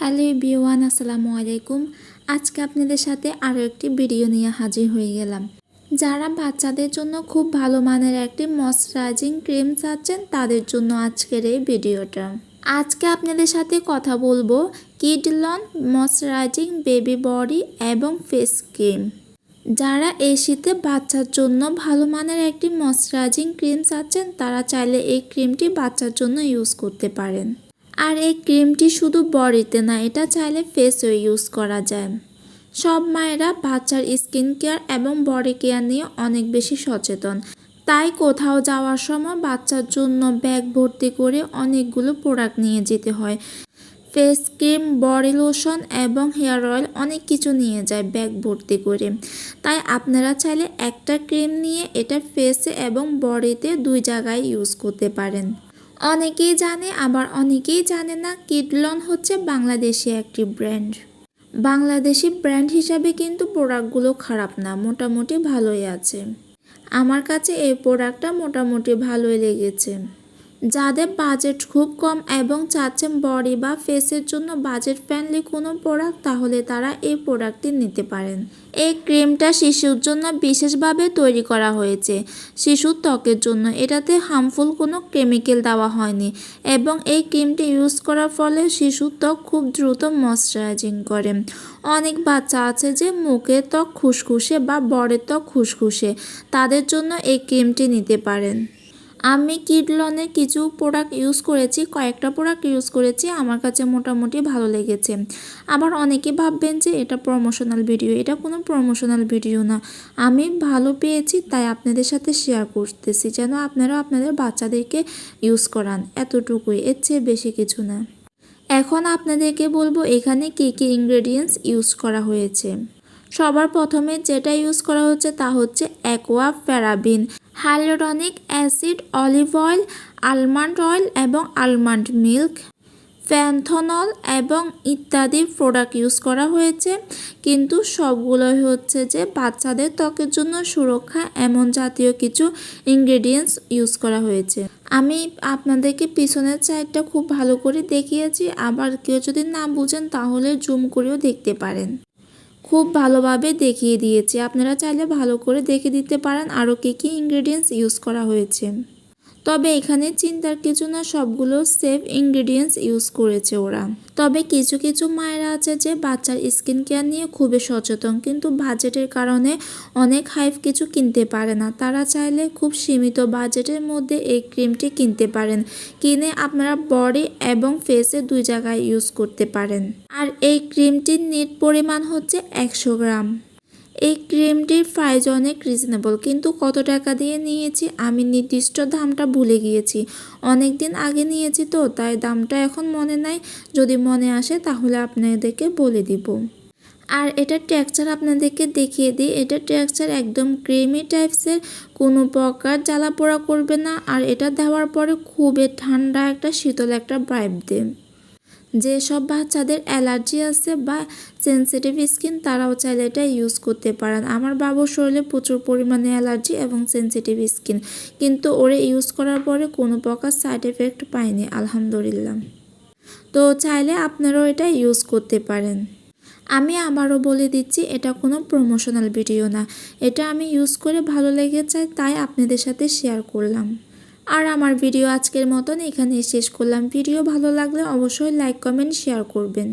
Hello বিওয়ান আসসালামু আলাইকুম। আজকে আপনাদের সাথে আরও একটি ভিডিও নিয়ে হাজির হয়ে গেলাম। যারা বাচ্চাদের জন্য খুব ভালো মানের একটি ময়শ্চারাইজিং ক্রিম চাচ্ছেন, তাদের জন্য আজকের এই ভিডিওটা। আজকে আপনাদের সাথে কথা বলব কিডলন ময়শ্চারাইজিং বেবি বডি এবং ফেস ক্রিম। যারা এই শীতে বাচ্চার জন্য ভালো মানের একটি ময়শ্চারাইজিং ক্রিম চাচ্ছেন, তারা চাইলে এই ক্রিমটি বাচ্চার জন্য ইউজ করতে পারেন। আর এই ক্রিমটি শুধু বডিতে না, এটা চাইলে ফেসেও ইউজ করা যায়। সব মায়েরা বাচ্চার স্কিন কেয়ার এবং বডি কেয়ার নিয়ে অনেক বেশি সচেতন। তাই কোথাও যাওয়ার সময় বাচ্চার জন্য ব্যাগ ভর্তি করে অনেকগুলো প্রোডাক্ট নিয়ে যেতে হয়। ফেস ক্রিম বডি লোশন এবং হেয়ার অয়েল অনেক কিছু নিয়ে যায় ব্যাগ ভর্তি করে। তাই আপনারা চাইলে একটা ক্রিম নিয়ে এটা ফেসে এবং বডিতে দুই জায়গায় ইউজ করতে পারেন। অনেকেই জানে, আবার অনেকেই জানে না, কিডলন হচ্ছে বাংলাদেশি একটি ব্র্যান্ড। বাংলাদেশি ব্র্যান্ড হিসাবে কিন্তু প্রোডাক্টগুলো খারাপ না, মোটামুটি ভালোই আছে। আমার কাছে এই প্রোডাক্টটা মোটামুটি ভালোই লেগেছে। যাদের বাজেট খুব কম এবং চাচ্ছেন বডি বা ফেসের জন্য বাজেট ফ্রেন্ডলি কোনো প্রোডাক্ট তাহলে তারা এই প্রোডাক্টটি নিতে পারেন। এই ক্রিমটা শিশুর জন্য বিশেষভাবে তৈরি করা হয়েছে। শিশুর ত্বকের জন্য এটাতে হার্মফুল কোনো কেমিক্যাল দেওয়া হয়নি এবং এই ক্রিমটি ইউজ করার ফলে শিশুর ত্বক খুব দ্রুত ময়শ্চারাইজিং করে। অনেক বাচ্চা আছে যে মুখের ত্বক খুসখুসে বা বড়ের ত্বক খুসখুসে, তাদের জন্য এই ক্রিমটি নিতে পারেন। আমি কিডলনের কিছু প্রোডাক্ট ইউজ করেছি, কয়েকটা প্রোডাক্ট ইউজ করেছি, আমার কাছে মোটামুটি ভালো লেগেছে। আবার অনেকে ভাববেন যে এটা প্রমোশনাল ভিডিও এটা কোনো প্রমোশনাল ভিডিও না। আমি ভালো পেয়েছি, তাই আপনাদের সাথে শেয়ার করতেছি, যেন আপনারা আপনাদের বাচ্চাদেরকে ইউজ করান, এতটুকুই, এর চেয়ে বেশি কিছু না। এখন আপনাদেরকে বলব, এখানে কী কী ইনগ্রেডিয়েন্টস ইউজ করা হয়েছে। সবার প্রথমে যেটা ইউজ করা হচ্ছে তা হচ্ছে aqua paraben hyaluronic acid olive oil almond oil এবং আলমন্ড মিল্ক প্যান্থনল এবং ইত্যাদি প্রোডাক্ট ইউজ করা হয়েছে। কিন্তু সবগুলোই হচ্ছে যে বাচ্চাদের ত্বকের জন্য সুরক্ষা এমন জাতীয় কিছু ইনগ্রেডিয়েন্টস ইউজ করা হয়েছে। আমি আপনাদেরকে পিছনের সাইডটা খুব ভালো করে দেখিয়েছি। আবার কেউ যদি না বুঝেন তাহলে জুম করেও দেখতে পারেন। খুব ভালোভাবে দেখিয়ে দিয়েছে। আপনারা চাইলে ভালো করে দেখে দিতে পারেন আরও কী কী ইনগ্রেডিয়েন্টস ইউজ করা হয়েছে। তবে এখানে চিন্তার কিছু না, সবগুলো সেফ ইনগ্রেডিয়েন্টস ইউজ করেছে ওরা। তবে কিছু কিছু মায়েরা আছে যে বাচ্চার স্কিন কেয়ার নিয়ে খুবই সচেতন, কিন্তু বাজেটের কারণে অনেক হাইফ কিছু কিনতে পারে না। তারা চাইলে খুব সীমিত বাজেটের মধ্যে এই ক্রিমটি কিনতে পারেন। কিনে আপনারা বডি এবং ফেসে দুই জায়গায় ইউজ করতে পারেন। আর এই ক্রিমটির নিট পরিমাণ হচ্ছে একশো গ্রাম। এই ক্রিমটির প্রাইস অনেক রিজনেবল কিন্তু কত টাকা দিয়ে নিয়েছি? আমি নির্দিষ্ট দামটা ভুলে গিয়েছি। অনেক দিন আগে নিয়েছি তো, তাই দামটা এখন মনে নাই। যদি মনে আসে, তাহলে আপনাদেরকে বলে দিব। আর এটা টেক্সচার আপনাদেরকে দেখিয়ে দিই। এটা টেক্সচার একদম ক্রিমি টাইপসের কোনো প্রকার জ্বালা পোড়া করবে না। আর এটা দেওয়ার পরে খুবই ঠান্ডা একটা শীতল একটা ভাইব দেয়। যেসব বাচ্চাদের অ্যালার্জি আছে বা সেন্সিটিভ স্কিন তারাও চাইলে এটা ইউজ করতে পারেন। আমার বাবুর শরীরে প্রচুর পরিমাণে অ্যালার্জি এবং সেন্সিটিভ স্কিন কিন্তু ওরে ইউজ করার পরে কোনো প্রকার সাইড এফেক্ট পায়নি আলহামদুলিল্লাহ। তো চাইলে আপনারাও এটা ইউজ করতে পারেন। আমি আবারও বলে দিচ্ছি, এটা কোনো প্রমোশনাল ভিডিও না। এটা আমি ইউজ করে ভালো লেগেছে, তাই আপনাদের সাথে শেয়ার করলাম। আর আমার ভিডিও আজকের মতন এখানে শেষ করলাম। ভিডিও ভালো লাগলে অবশ্যই লাইক কমেন্ট শেয়ার করবেন।